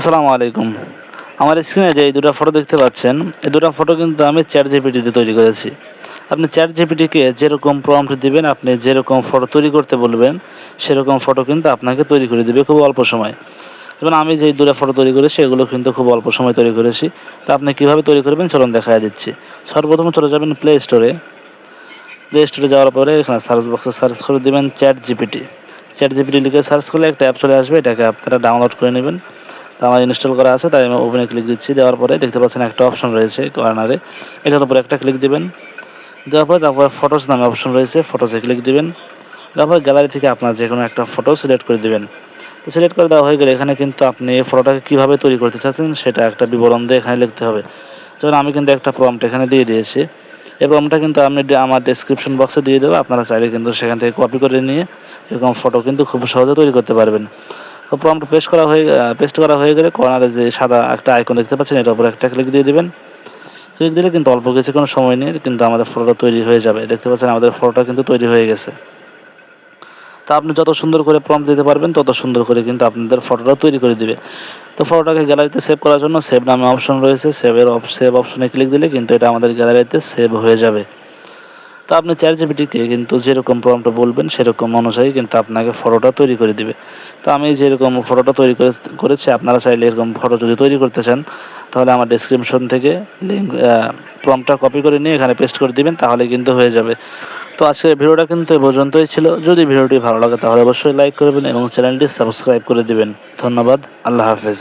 আসসালামু আলাইকুম। আমার স্ক্রিনে যে এই দুটো ফটো দেখতে পাচ্ছেন, এই দুটো ফটো কিন্তু আমি চ্যাট জিপিটিতে তৈরি করেছি। আপনি চ্যাট জিপিটিকে যেরকম প্রম্পট দিবেন, আপনি যেরকম ফটো তৈরি করতে বলবেন, সেরকম ফটো কিন্তু আপনাকে তৈরি করে দিবে খুব অল্প সময়। যেমন আমি যে দুটো ফটো তৈরি করেছি এগুলো কিন্তু খুব অল্প সময় তৈরি করেছি। তো আপনি কীভাবে তৈরি করবেন চলুন দেখা দিচ্ছি। সর্বপ্রথম চলে যাবেন প্লে স্টোরে প্লে স্টোরে যাওয়ার পরে এখানে সার্চ বক্সে সার্চ করে দেবেন চ্যাট জিপিটি চ্যাট জিপিটি লিখে সার্চ করলে একটা অ্যাপ চলে আসবে, এটাকে আপনারা ডাউনলোড করে নেবেন। তো আমার ইনস্টল করা আছে, তাই আমি ওপেনে ক্লিক দিচ্ছি। দেওয়ার পরে দেখতে পাচ্ছেন একটা অপশন রয়েছে কর্নারে এটার উপরে একটা ক্লিক দিবেন। দেওয়ার পরে তারপরে ফটোস নামে অপশন রয়েছে ফটোসে ক্লিক দিবেন। তারপর গ্যালারি থেকে আপনার যে কোনো একটা ফটো সিলেক্ট করে দিবেন। তো সিলেক্ট করে দেওয়া হয়ে গেলে এখানে কিন্তু আপনি এই ফটোটাকে কীভাবে তৈরি করতে চাচ্ছেন, সেটা একটা বিবরণ দিয়ে এখানে লিখতে হবে। যেমন আমি কিন্তু একটা প্রম্পট এখানে দিয়ে দিয়েছি। এই প্রম্পটটা কিন্তু ডে- আমার ডেসক্রিপশন বক্সে দিয়ে দেবো। আপনারা চাইলে কিন্তু সেখান থেকে কপি করে নিয়ে এরকম ফটো কিন্তু খুব সহজে তৈরি করতে পারবেন। তো প্রম্পট পেস্ট করা হয়ে পেস্ট করা হয়ে গেলে কর্নারে যে সাদা একটা আইকন দেখতে পাচ্ছেন, এটার উপরে একটা ক্লিক দিয়ে দিবেন। ক্লিক দিলে কিন্তু অল্প কিছু কোনো সময় নেই, কিন্তু আমাদের ফটোটা তৈরি হয়ে যাবে। দেখতে পাচ্ছেন আমাদের ফটোটা কিন্তু তৈরি হয়ে গেছে। তা আপনি যত সুন্দর করে প্রম্পট দিতে পারবেন, তত সুন্দর করে কিন্তু আপনাদের ফটোটা তৈরি করে দিবে। তো ফটোটাকে গ্যালারিতে সেভ করার জন্য সেভ নামে অপশন রয়েছে। সেভের সেভ অপশনে ক্লিক দিলে কিন্তু এটা আমাদের গ্যালারিতে সেভ হয়ে যাবে। তো আপনি চ্যাট জিপিটিকে কিন্তু যেরকম প্রম্পট বলবেন, সেরকম অনুযায়ী কিন্তু আপনাকে ফটোটা তৈরি করে দিবে। তো আমি যেরকম ফটোটা তৈরি করে করেছি, আপনারা চাইলে এরকম ফটো যদি তৈরি করতে চান, তাহলে আমার ডেসক্রিপশন থেকে লিঙ্ক প্রম্পটটা কপি করে নিয়ে এখানে পেস্ট করে দিবেন, তাহলে কিন্তু হয়ে যাবে। তো আজকের ভিডিওটা কিন্তু এ পর্যন্তই ছিল। যদি ভিডিওটি ভালো লাগে, তাহলে অবশ্যই লাইক করবেন এবং চ্যানেলটি সাবস্ক্রাইব করে দিবেন। ধন্যবাদ, আল্লাহ হাফেজ।